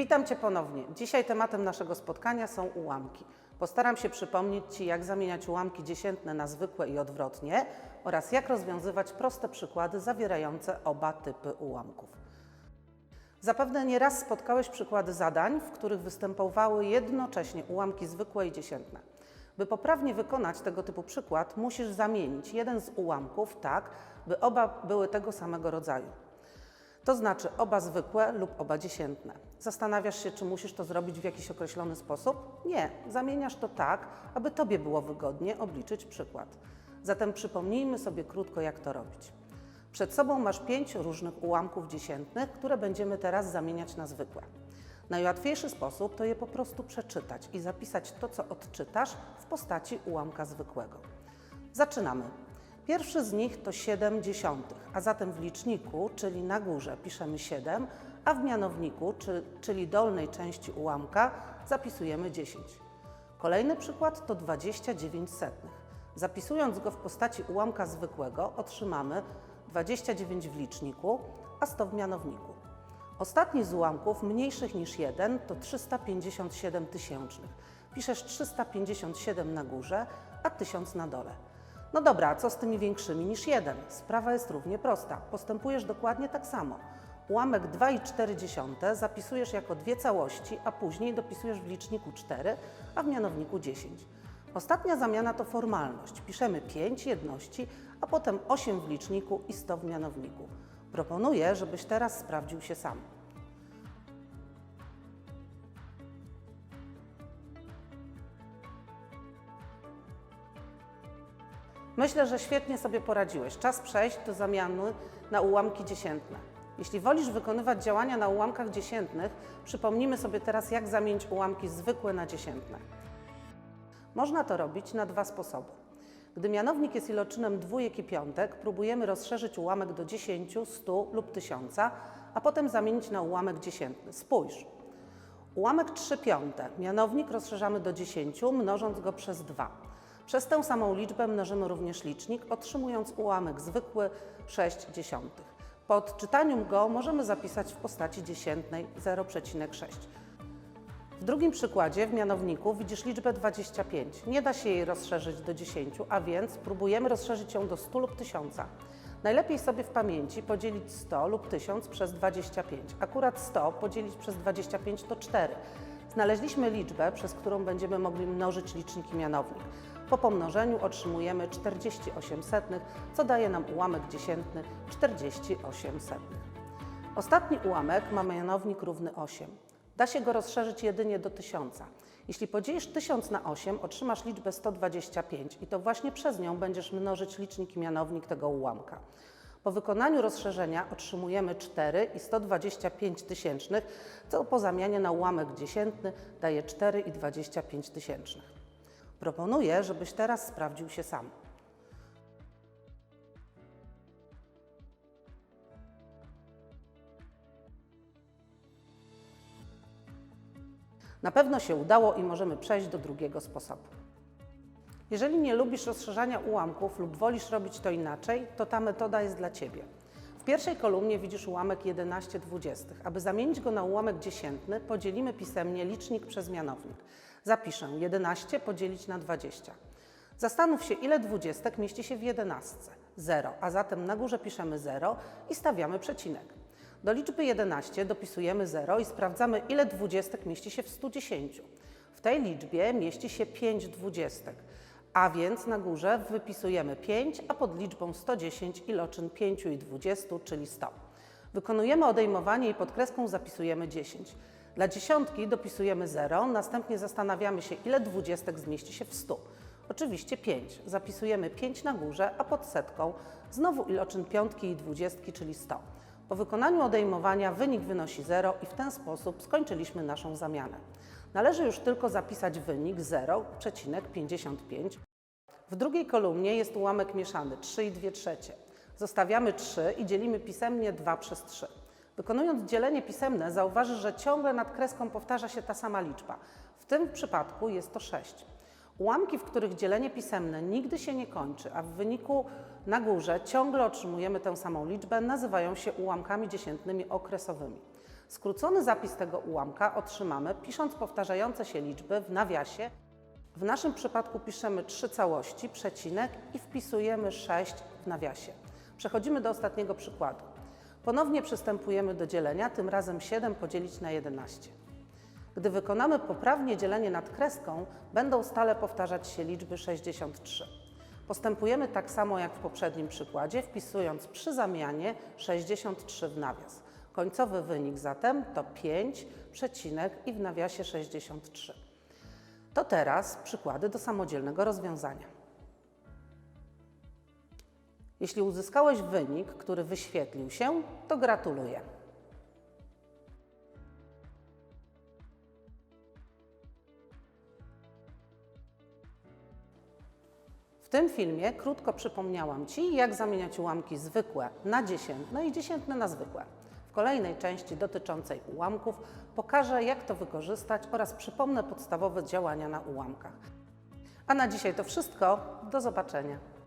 Witam Cię ponownie. Dzisiaj tematem naszego spotkania są ułamki. Postaram się przypomnieć Ci, jak zamieniać ułamki dziesiętne na zwykłe i odwrotnie oraz jak rozwiązywać proste przykłady zawierające oba typy ułamków. Zapewne nieraz spotkałeś przykłady zadań, w których występowały jednocześnie ułamki zwykłe i dziesiętne. By poprawnie wykonać tego typu przykład, musisz zamienić jeden z ułamków tak, by oba były tego samego rodzaju. To znaczy oba zwykłe lub oba dziesiętne. Zastanawiasz się, czy musisz to zrobić w jakiś określony sposób? Nie, zamieniasz to tak, aby Tobie było wygodnie obliczyć przykład. Zatem przypomnijmy sobie krótko, jak to robić. Przed sobą masz pięć różnych ułamków dziesiętnych, które będziemy teraz zamieniać na zwykłe. Najłatwiejszy sposób to je po prostu przeczytać i zapisać to, co odczytasz w postaci ułamka zwykłego. Zaczynamy. Pierwszy z nich to 7 dziesiątych, a zatem w liczniku, czyli na górze, piszemy 7, a w mianowniku, czy, czyli dolnej części ułamka, zapisujemy 10. Kolejny przykład to 29 setnych. Zapisując go w postaci ułamka zwykłego, otrzymamy 29 w liczniku, a 100 w mianowniku. Ostatni z ułamków, mniejszych niż 1, to 357 tysięcznych. Piszesz 357 na górze, a 1000 na dole. No dobra, co z tymi większymi niż 1? Sprawa jest równie prosta. Postępujesz dokładnie tak samo. Ułamek 2,4 zapisujesz jako dwie całości, a później dopisujesz w liczniku 4, a w mianowniku 10. Ostatnia zamiana to formalność. Piszemy 5 jedności, a potem 8 w liczniku i 100 w mianowniku. Proponuję, żebyś teraz sprawdził się sam. Myślę, że świetnie sobie poradziłeś. Czas przejść do zamiany na ułamki dziesiętne. Jeśli wolisz wykonywać działania na ułamkach dziesiętnych, przypomnimy sobie teraz, jak zamienić ułamki zwykłe na dziesiętne. Można to robić na dwa sposoby. Gdy mianownik jest iloczynem dwójek i piątek, próbujemy rozszerzyć ułamek do 10, 100 lub 1000, a potem zamienić na ułamek dziesiętny. Spójrz. Ułamek 3 piąte. Mianownik rozszerzamy do 10, mnożąc go przez 2. Przez tę samą liczbę mnożymy również licznik, otrzymując ułamek zwykły 6 dziesiątych. Po odczytaniu go możemy zapisać w postaci dziesiętnej 0,6. W drugim przykładzie w mianowniku widzisz liczbę 25. Nie da się jej rozszerzyć do 10, a więc próbujemy rozszerzyć ją do 100 lub 1000. Najlepiej sobie w pamięci podzielić 100 lub 1000 przez 25. Akurat 100 podzielić przez 25 to 4. Znaleźliśmy liczbę, przez którą będziemy mogli mnożyć licznik i mianownik. Po pomnożeniu otrzymujemy 48 setnych, co daje nam ułamek dziesiętny 48 setnych. Ostatni ułamek ma mianownik równy 8. Da się go rozszerzyć jedynie do 1000. Jeśli podzielisz 1000 na 8, otrzymasz liczbę 125 i to właśnie przez nią będziesz mnożyć licznik i mianownik tego ułamka. Po wykonaniu rozszerzenia otrzymujemy 4 i 125 tysięcznych, co po zamianie na ułamek dziesiętny daje 4 i 25 tysięcznych. Proponuję, żebyś teraz sprawdził się sam. Na pewno się udało i możemy przejść do drugiego sposobu. Jeżeli nie lubisz rozszerzania ułamków lub wolisz robić to inaczej, to ta metoda jest dla Ciebie. W pierwszej kolumnie widzisz ułamek 11 dwudziestych. Aby zamienić go na ułamek dziesiętny, podzielimy pisemnie licznik przez mianownik. Zapiszę 11 podzielić na 20. Zastanów się, ile dwudziestek mieści się w jedenastce. 0, a zatem na górze piszemy 0 i stawiamy przecinek. Do liczby 11 dopisujemy 0 i sprawdzamy, ile dwudziestek mieści się w 110. W tej liczbie mieści się 5 dwudziestek, a więc na górze wypisujemy 5, a pod liczbą 110 iloczyn 5 i 20, czyli 100. Wykonujemy odejmowanie i pod kreską zapisujemy 10. Dla dziesiątki dopisujemy 0, następnie zastanawiamy się, ile dwudziestek zmieści się w 100. Oczywiście 5. Zapisujemy 5 na górze, a pod setką znowu iloczyn piątki i dwudziestki, czyli 100. Po wykonaniu odejmowania wynik wynosi 0 i w ten sposób skończyliśmy naszą zamianę. Należy już tylko zapisać wynik 0,55. W drugiej kolumnie jest ułamek mieszany 3 i 2 trzecie. Zostawiamy 3 i dzielimy pisemnie 2 przez 3. Wykonując dzielenie pisemne zauważysz, że ciągle nad kreską powtarza się ta sama liczba. W tym przypadku jest to 6. Ułamki, w których dzielenie pisemne nigdy się nie kończy, a w wyniku na górze ciągle otrzymujemy tę samą liczbę, nazywają się ułamkami dziesiętnymi okresowymi. Skrócony zapis tego ułamka otrzymamy pisząc powtarzające się liczby w nawiasie. W naszym przypadku piszemy trzy całości, przecinek i wpisujemy 6 w nawiasie. Przechodzimy do ostatniego przykładu. Ponownie przystępujemy do dzielenia, tym razem 7 podzielić na 11. Gdy wykonamy poprawnie dzielenie nad kreską, będą stale powtarzać się liczby 63. Postępujemy tak samo jak w poprzednim przykładzie, wpisując przy zamianie 63 w nawias. Końcowy wynik zatem to 5, przecinek i w nawiasie 63. To teraz przykłady do samodzielnego rozwiązania. Jeśli uzyskałeś wynik, który wyświetlił się, to gratuluję. W tym filmie krótko przypomniałam Ci, jak zamieniać ułamki zwykłe na dziesiętne i dziesiętne na zwykłe. W kolejnej części dotyczącej ułamków pokażę, jak to wykorzystać oraz przypomnę podstawowe działania na ułamkach. A na dzisiaj to wszystko. Do zobaczenia.